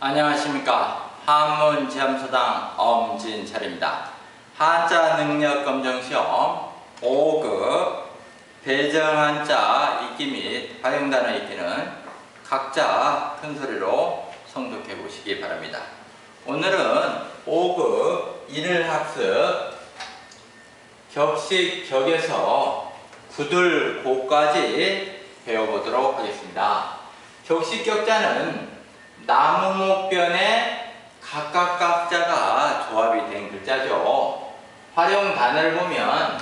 안녕하십니까 한문 지함소당 엄진철입니다. 한자 능력 검정 시험 5급 배정한자 읽기 및 활용단어 읽기는 각자 큰 소리로 성독해 보시기 바랍니다. 오늘은 5급 1일 학습 격식 격에서 구들 고까지 배워보도록 하겠습니다. 격식 격자는 나무목변에 각각 각자가 조합이 된 글자죠. 활용 단어를 보면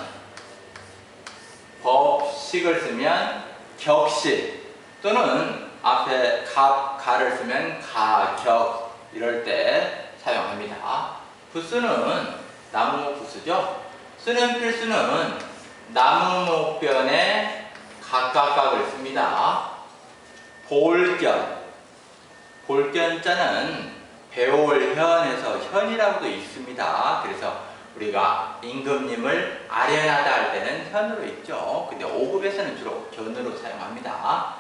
법식을 쓰면 격식 또는 앞에 갑, 가를 쓰면 가 격 이럴 때 사용합니다. 부수는 나무목 부수죠. 쓰는 필수는 나무목변에 각각각을 씁니다. 볼견 볼견자는 배올현에서 현이라고도 있습니다. 그래서 우리가 임금님을 아련하다 할 때는 현으로 읽죠. 근데 5급에서는 주로 견으로 사용합니다.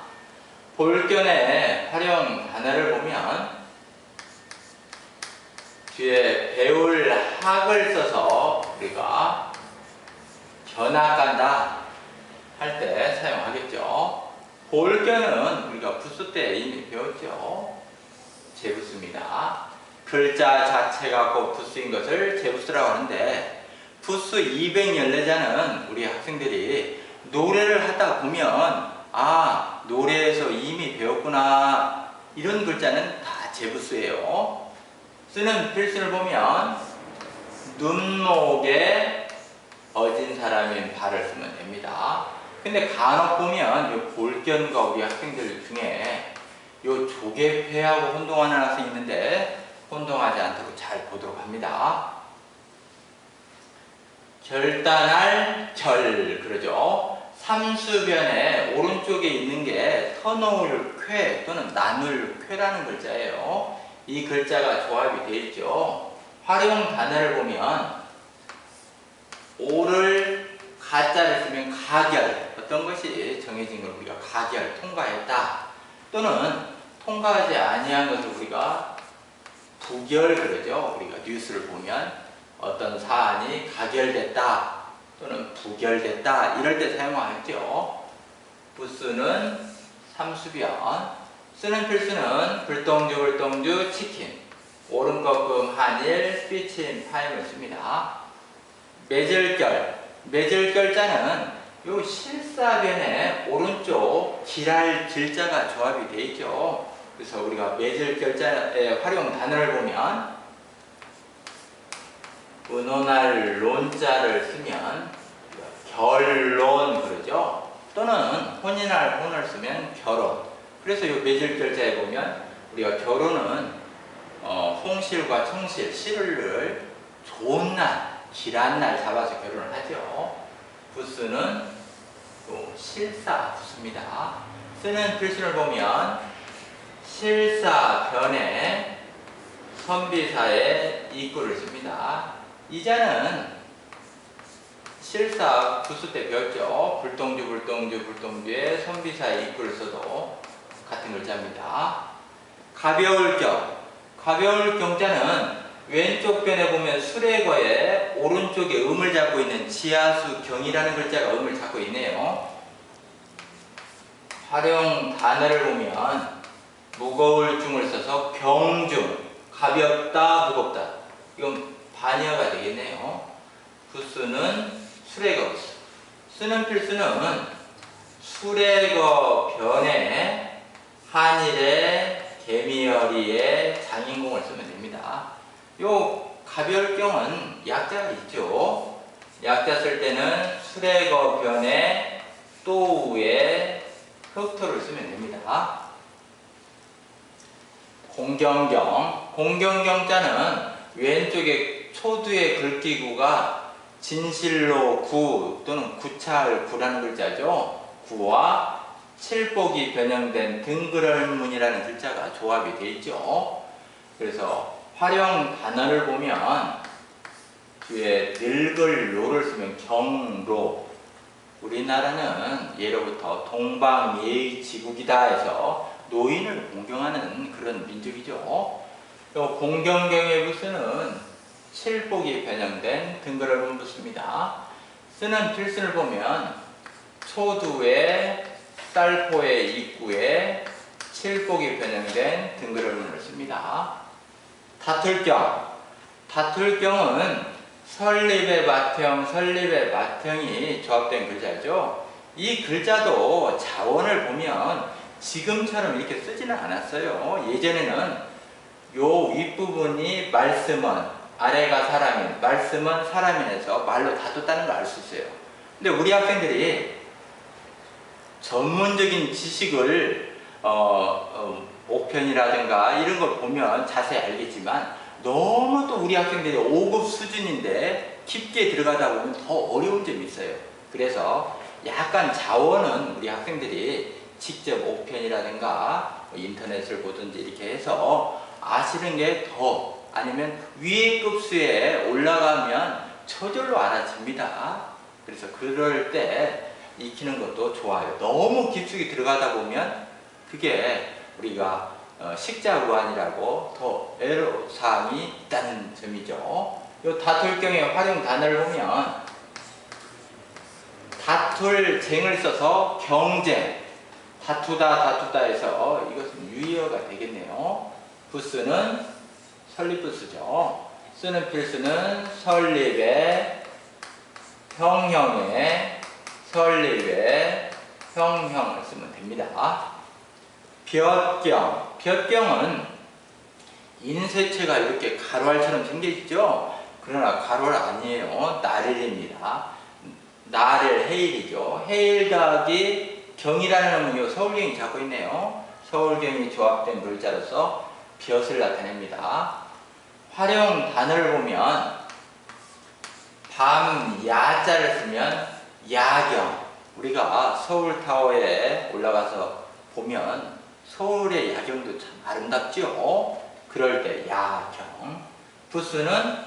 볼견의 활용 단어를 보면 뒤에 배울 학을 써서 우리가 견학간다 할 때 사용하겠죠. 볼견은 우리가 부수. 제부수입니다. 글자 자체가 꼭 부수인 것을 제부수라고 하는데 부수 214자는 우리 학생들이 노래를 하다 보면 아 노래에서 이미 배웠구나 이런 글자는 다 제부수예요. 쓰는 필수를 보면 눈목에 어진 사람인 발을 쓰면 됩니다. 근데 간혹 보면 이 볼견과 우리 학생들 중에 요 조개패하고 혼동하는 학생이 있는데 혼동하지 않도록 잘 보도록 합니다. 결단할 결 그러죠. 삼수변에 오른쪽에 있는 게 터놓을 쾌 또는 나눌 쾌라는 글자예요. 이 글자가 조합이 되어 있죠. 활용 단어를 보면 오를 가짜를 쓰면 가결 어떤 것이 정해진 걸 우리가 가결 통과했다 또는 통과하지 아니한 것을 우리가 부결 그러죠. 우리가 뉴스를 보면 어떤 사안이 가결됐다 또는 부결됐다 이럴 때 사용하겠죠. 부수는 삼수변 쓰는 필수는 불동주 불동주 치킨 것금 한일 삐침 파임을 씁니다. 매절결 매절결자는 요 실사변에 오른쪽 길할 길자가 조합이 되어 있죠. 그래서 우리가 매질 결자의 활용 단어를 보면 은혼할 론자를 쓰면 결론 그러죠. 또는 혼인할 혼을 쓰면 결혼. 그래서 이 매질 결자에 보면 우리가 결혼은 어, 홍실과 청실, 실을 좋은 날, 길한 날 잡아서 결혼을 하죠. 부스는 또 실사 부수입니다. 쓰는 필수를 보면 실사 변에 선비사에 이구를 씁니다. 이자는 실사 부수 때 배웠죠. 불동주 불동주 불동주에 선비사에 이구를 써도 같은 글자입니다. 가벼울 경 가벼울 경자는 왼쪽 변에 보면 수레거에 오른쪽에 음을 잡고 있는 지하수 경이라는 글자가 음을 잡고 있네요. 활용 단어를 보면 무거울 중을 써서 경중, 가볍다, 무겁다. 이건 반여가 되겠네요. 부수는 수레거. 쓰는 필수는 수레거 변에 한일에 개미어리에 장인공을 쓰면 됩니다. 요 가별경은 약자가 있죠. 약자 쓸 때는 수레거 변에 또에 흑토를 쓰면 됩니다. 공경경 공경경자는 왼쪽에 초두의 글귀구가 진실로 구 또는 구찰 구라는 글자죠. 구와 칠복이 변형된 등그럴문이라는 글자가 조합이 되어 있죠. 그래서 활용 단어를 보면 뒤에 늙을 로를 쓰면 경로 우리나라는 예로부터 동방예의 지국이다 해서 노인을 공경하는 그런 민족이죠. 요 공경경의 부수는 칠복이 변형된 등그러운 부수입니다. 쓰는 필수를 보면 초두에 쌀포의 입구에 칠복이 변형된 등그러운을 씁니다. 다툴경 다툴경은 설립의 맏형, 설립의 맏형이 조합된 글자죠. 이 글자도 자원을 보면 지금처럼 이렇게 쓰지는 않았어요. 예전에는 요 윗부분이 말씀은 아래가 사람인 말씀은 사람인에서 말로 다투다는 걸 알 수 있어요. 근데 우리 학생들이 전문적인 지식을 어, 어, 옥편이라든가 이런 걸 보면 자세히 알겠지만 너무 또 우리 학생들이 5급 수준인데 깊게 들어가다 보면 더 어려운 점이 있어요. 그래서 약간 자원은 우리 학생들이 직접 옥편이라든가 뭐 인터넷을 보든지 이렇게 해서 아시는 게 더 아니면 위에 급수에 올라가면 저절로 알아집니다. 그래서 그럴 때 익히는 것도 좋아요. 너무 깊숙이 들어가다 보면 그게 우리가 어, 식자우한이라고 더 애로사항이 있다는 점이죠. 이 다툴경의 활용 단어를 보면 다툴 쟁을 써서 경쟁 다투다 다투다 해서 이것은 유의어가 되겠네요. 부스는 설립 부스죠. 쓰는 필수는 설립의 형형의 설립의 형형을 쓰면 됩니다. 볕경 볕경은 인쇄체가 이렇게 가로알처럼 생겨 있죠. 그러나 가로알 아니에요. 나렐입니다. 나렐 헤일이죠. 헤일 더하기 경이라는 요 서울경이 잡고 있네요. 서울경이 조합된 글자로서 볕을 나타냅니다. 활용 단어를 보면 밤 야자를 쓰면 야경 우리가 서울타워에 올라가서 보면 서울의 야경도 참 아름답죠. 그럴 때 야경. 부수는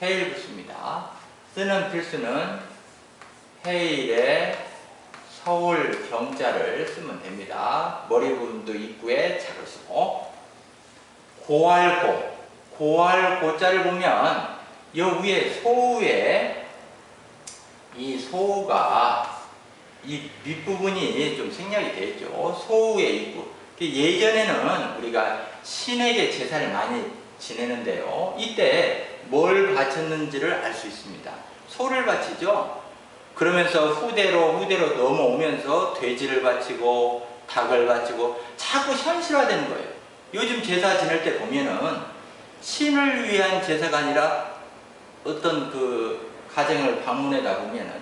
해일 부수입니다. 쓰는 필수는 해일에 서울 경자를 쓰면 됩니다. 머리 부분도 입구에 자를 쓰고 고알고 고알고자를 보면 요 위에 소우에 이 소우가 이 밑부분이 좀 생략이 되어 있죠. 소우의 입구. 그 예전에는 우리가 신에게 제사를 많이 지내는데요. 이때 뭘 바쳤는지를 알 수 있습니다. 소를 바치죠. 그러면서 후대로 후대로 넘어오면서 돼지를 바치고 닭을 바치고 자꾸 현실화되는 거예요. 요즘 제사 지낼 때 보면은 신을 위한 제사가 아니라 어떤 그 가정을 방문하다 보면은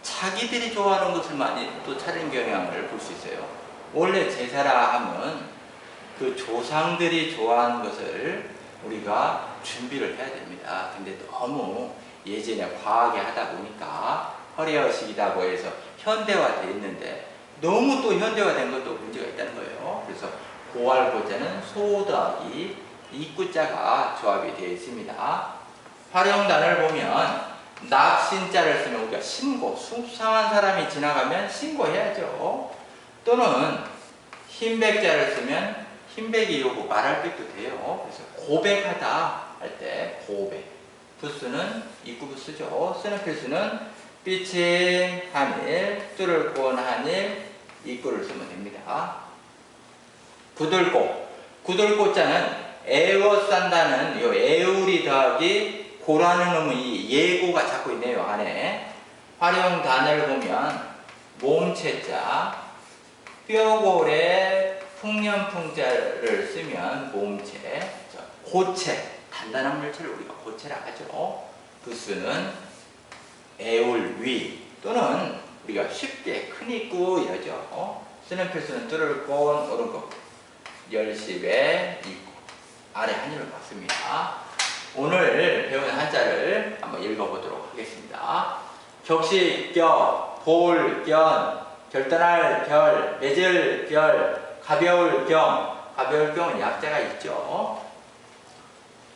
자기들이 좋아하는 것을 많이 또 차린 경향을 볼 수 있어요. 원래 제사라 하면 그 조상들이 좋아하는 것을 우리가 준비를 해야 됩니다. 근데 너무 예전에 과하게 하다 보니까 허례허식이다고 해서 현대화되어 있는데 너무 또 현대화된 것도 문제가 있다는 거예요. 그래서 고할고자는 소 더하기 입구자가 조합이 되어 있습니다. 활용단을 보면 납신자를 쓰면 우리가 신고, 수상한 사람이 지나가면 신고해야죠. 또는 흰백자를 쓰면 흰백이 요거 말할 백도 돼요. 그래서 고백하다 할 때 고백. 부수는 입구 부수죠. 쓰는 필수는 삐친 한일, 뚫을 꼰 한일, 입구를 쓰면 됩니다. 구들고. 구들고자는 애워싼다는 요 애우리 더하기 고라는 이 예고가 잡고 있네요 안에 활용 단어를 보면 몸체자 뼈골에 풍년풍자를 쓰면 몸체 고체 단단한 물체를 우리가 고체라 하죠 부수는 애울 위 또는 우리가 쉽게 큰 입구 이러죠 쓰는 필수는 뚫을 꼰 오른쪽 열십에 입구 아래 한일을 봤습니다. 오늘 배운 한자를 한번 읽어보도록 하겠습니다. 격식격, 볼견, 결단할 결, 맺을 결, 가벼울 경, 가벼울 경은 약자가 있죠.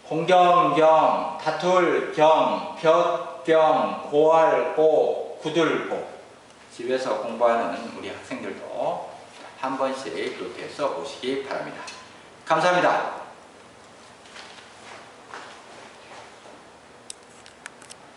공경경, 다툴 경, 볕 경, 고할 고, 구들고 집에서 공부하는 우리 학생들도 한 번씩 이렇게 써보시기 바랍니다. 감사합니다.